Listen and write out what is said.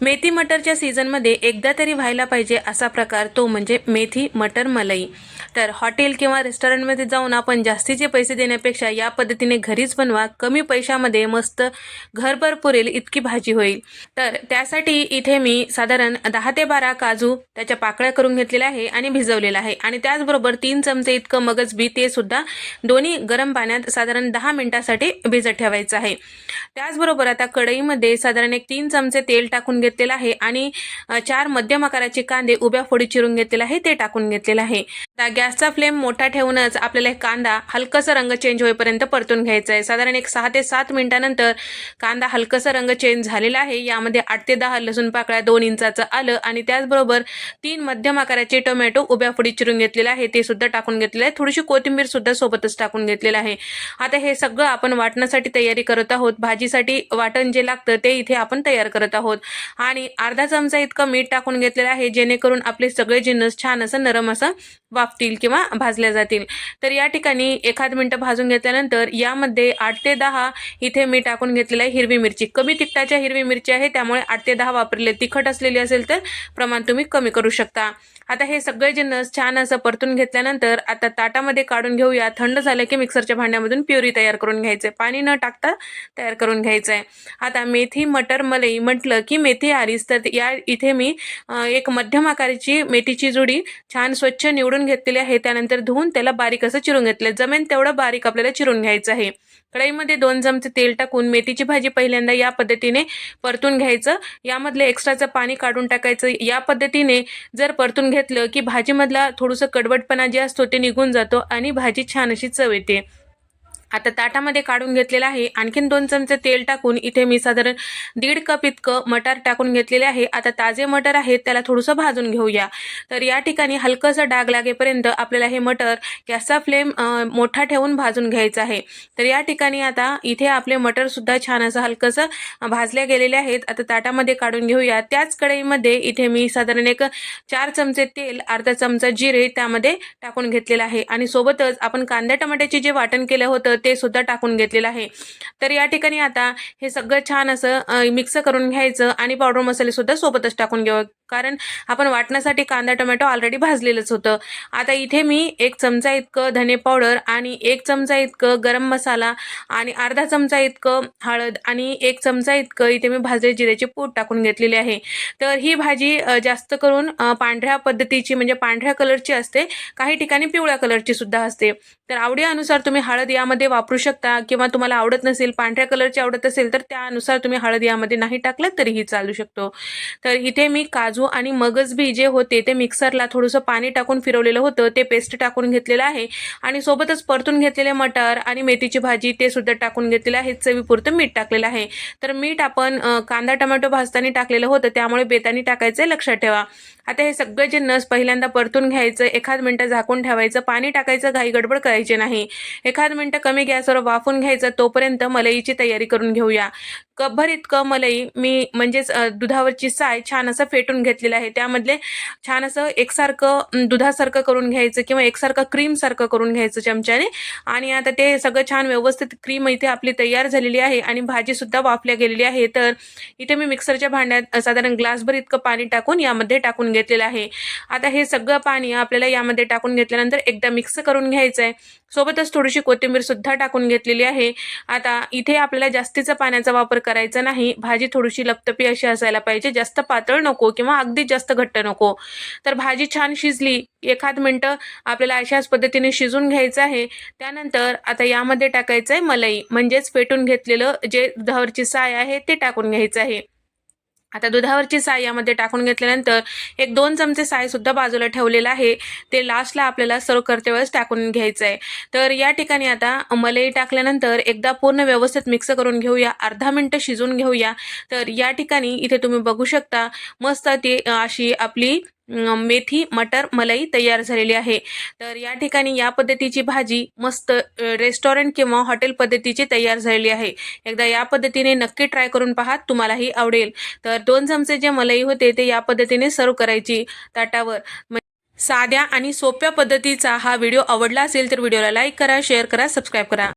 मेथी मटरच्या सीझनमध्ये एकदा तरी व्हायला पाहिजे असा प्रकार तो म्हणजे मेथी मटर मलाई. तर हॉटेल किंवा रेस्टॉरंटमध्ये जाऊन आपण जास्तीचे पैसे देण्यापेक्षा या पद्धतीने घरीच बनवा. कमी पैशामध्ये मस्त घरभर पुरेल इतकी भाजी होईल. तर त्यासाठी इथे मी साधारण दहा ते बारा काजू त्याच्या पाकळ्या करून घेतलेल्या आहे आणि भिजवलेला आहे. आणि त्याचबरोबर तीन चमचे इतकं मगज बी ते सुद्धा दोन्ही गरम पाण्यात साधारण दहा मिनिटासाठी भिजत ठेवायचं आहे. त्याचबरोबर आता कढईमध्ये साधारण एक तीन चमचे तेल टाकून घेतलेला आहे आणि चार मध्यम आकाराचे कांदे उभ्या फोडी चिरून घेतलेले आहे ते टाकून घेतलेलं आहे. गॅसचा फ्लेम मोठा ठेवूनच आपल्याला कांदा हलकसा रंग चेंज होईपर्यंत परतून घ्यायचा आहे साधारण एक सहा ते सात मिनिटानंतर कांदा हलकसा रंग चेंज झालेला आहे. यामध्ये आठ ते दहा लसूण पाकळ्या दोन इंचाचं आलं आणि त्याचबरोबर तीन मध्यम आकाराचे टोमॅटो उभ्या फुडी चिरून घेतलेले आहे. ते सुद्धा टाकून घेतलेलं आहे. थोडीशी कोथिंबीर सुद्धा सोबतच टाकून घेतलेलं आहे. आता हे सगळं आपण वाटण्यासाठी तयारी करत आहोत. भाजीसाठी वाटण जे लागतं ते इथे आपण तयार करत आहोत. आणि अर्धा चमचा इतकं मीठ टाकून घेतलेलं आहे. जेणेकरून आपले सगळे जिन्नस छान असं नरम असं वाफतील किंवा भाजल्या जातील. तर या ठिकाणी एखाद मिनटं भाजून घेतल्यानंतर यामध्ये आठ ते दहा इथे मी टाकून घेतलेलं आहे हिरवी मिरची. कमी तिखटाच्या हिरवी मिरची आहे त्यामुळे आठ ते दहा वापरले. तिखट असलेली असेल तर प्रमाण तुम्ही कमी करू शकता. आता हे सगळे जिन्नस छान असं परतून घेतल्यानंतर आता ताटामध्ये काढून घेऊया. थंड झालं की मिक्सरच्या भांड्यामधून प्युरी तयार करून घ्यायचे. पाणी न टाकता तयार करून घ्यायचं आहे आता मेथी मटर मलई म्हटलं की मेथी आरीस तर या इथे मी एक मध्यम आकाराची मेथीची जुडी छान स्वच्छ निवडून घेतलेले आहे त्यानंतर धुवून त्याला बारीक असं चिरून घेतलं. जमेन तेवढं बारीक आपल्याला चिरून घ्यायचं आहे. कढईमध्ये दोन चमचे तेल टाकून मेथीची भाजी पहिल्यांदा या पद्धतीने परतून घ्यायचं. यामधले एक्स्ट्राचं पाणी काढून टाकायचं. या पद्धतीने जर परतून घेतलं की भाजीमधला थोडंसं कडवटपणा जे असतो ते निघून जातो आणि भाजी छान अशी चव येते. आता ताटामध्ये काढून घेतलेलं आहे. आणखीन दोन चमचे तेल टाकून इथे मी साधारण दीड कप इतकं मटार टाकून घेतलेले आहे. आता ताजे मटर आहेत त्याला थोडंसं भाजून घेऊया. तर या ठिकाणी हलकंसं डाग लागेपर्यंत आपल्याला हे मटर गॅसचा फ्लेम मोठा ठेवून भाजून घ्यायचा आहे. तर या ठिकाणी आता इथे आपले मटरसुद्धा छान असं हलकंसं भाजल्या भाजले गेलेले आहेत. आता ताटामध्ये काढून घेऊया. त्याच कढईमध्ये इथे मी साधारण एक चार चमचे तेल अर्धा चमचा जिरे त्यामध्ये टाकून घेतलेलं आहे. आणि सोबतच आपण कांद्या टमाट्याचे जे वाटण केलं होतं ते सुद्धा टाकून घेतलेलं आहे. तर या ठिकाणी आता हे सगळं छान असं मिक्स करून घ्यायचं आणि पावडर मसाले सुद्धा सोबतच टाकून घ्यावं कारण आपण वाटण्यासाठी कांदा टोमॅटो ऑलरेडी भाजलेलंच होतं. आता इथे मी एक चमचा इतकं धने पावडर आणि एक चमचा इतकं गरम मसाला आणि अर्धा चमचा इतकं हळद आणि एक चमचा इतकं इथे मी भाजले जिऱ्याचे पूड टाकून घेतलेले आहे. तर ही भाजी जास्त करून पांढऱ्या पद्धतीची म्हणजे पांढऱ्या कलरची असते. काही ठिकाणी पिवळ्या कलरची सुद्धा असते. तर आवडीनुसार तुम्ही हळद यामध्ये वापरू शकता किंवा तुम्हाला आवडत नसेल पांढऱ्या कलरची आवडत असेल तर त्यानुसार तुम्ही हळद यामध्ये नाही टाकलं तरीही चालू शकतो. तर इथे मी काजू आणि मगजबी जे होते ते मिक्सरला थोडंसं पाणी टाकून फिरवलेलं होतं ते पेस्ट टाकून घेतलेलं आहे. आणि सोबतच परतून घेतलेले मटर आणि मेथीची भाजी ते सुद्धा टाकून घेतलेलं आहे. चवीपुरतं मीठ टाकलेलं आहे. तर मीठ आपण कांदा टोमॅटो भाजताना टाकलेलं होतं त्यामुळे बेतानी टाकायचं लक्षात ठेवा. आता हे सगळे जे नस पहिल्यांदा परतून घ्यायचं एखाद मिनटं झाकून ठेवायचं पाणी टाकायचं घाई गडबड करायची नाही. एखाद मिनटं कमी गॅसवर वाफून घ्यायचं तोपर्यंत मलईची तयारी करून घेऊया. कपभर इतकं मलई मी म्हणजेच दुधावरची साय छान असं फेटून घेतलेलं आहे. त्यामधले छान असं एकसारखं दुधासारखं करून घ्यायचं किंवा एकसारखं क्रीमसारखं करून घ्यायचं चमच्याने. आणि आता ते सगळं छान व्यवस्थित क्रीम इथे आपली तयार झालेली आहे आणि भाजीसुद्धा वाफल्या गेलेली आहे. तर इथे मी मिक्सरच्या भांड्यात साधारण ग्लासभर इतकं पाणी टाकून यामध्ये टाकून घेतलेलं आहे. आता हे सगळं पाणी आपल्याला यामध्ये टाकून घेतल्यानंतर एकदा मिक्स करून घ्यायचं आहे सोबतच थोडीशी कोथिंबीर सुद्धा टाकून घेतलेली आहे. आता इथे आपल्याला जास्तीचा पाण्याचा वापर करायचा नाही. भाजी थोडीशी लपतपी अशी असायला पाहिजे. जास्त पातळ नको किंवा अगदी जास्त घट्ट नको. तर भाजी छान शिजली. एखाद मिनटं आपल्याला अशाच पद्धतीने शिजून घ्यायचं आहे. त्यानंतर आता यामध्ये टाकायचं आहे मलाई. म्हणजेच फेटून घेतलेलं जे दुधावरची साय आहे ते टाकून घ्यायचं आहे. आता दुधावरची साय यामध्ये टाकून घेतल्यानंतर एक दोन चमचे सायसुद्धा बाजूला ठेवलेलं आहे. ते लास्टला आपल्याला सर्व करते वेळेस टाकून घ्यायचं आहे. तर या ठिकाणी आता मलई टाकल्यानंतर एकदा पूर्ण व्यवस्थित मिक्स करून घेऊया. अर्धा मिनटं शिजून घेऊया. तर या ठिकाणी इथे तुम्ही बघू शकता मस्त ती अशी आपली मेथी मटर मलाई तयार झालेली आहे. तर या ठिकाणी या पद्धतीची भाजी मस्त रेस्टॉरंट किंवा हॉटेल पद्धतीची तयार झालेली आहे. एकदा या पद्धतीने नक्की ट्राय करून पहा तुम्हालाही आवडेल. तर दोन चमचे जे मलाई होते ते या पद्धतीने सर्व करायची ताटावर. म्हणजे साध्या आणि सोप्या पद्धतीचा हा व्हिडिओ आवडला असेल तर व्हिडिओला लाईक करा शेअर करा सबस्क्राईब करा.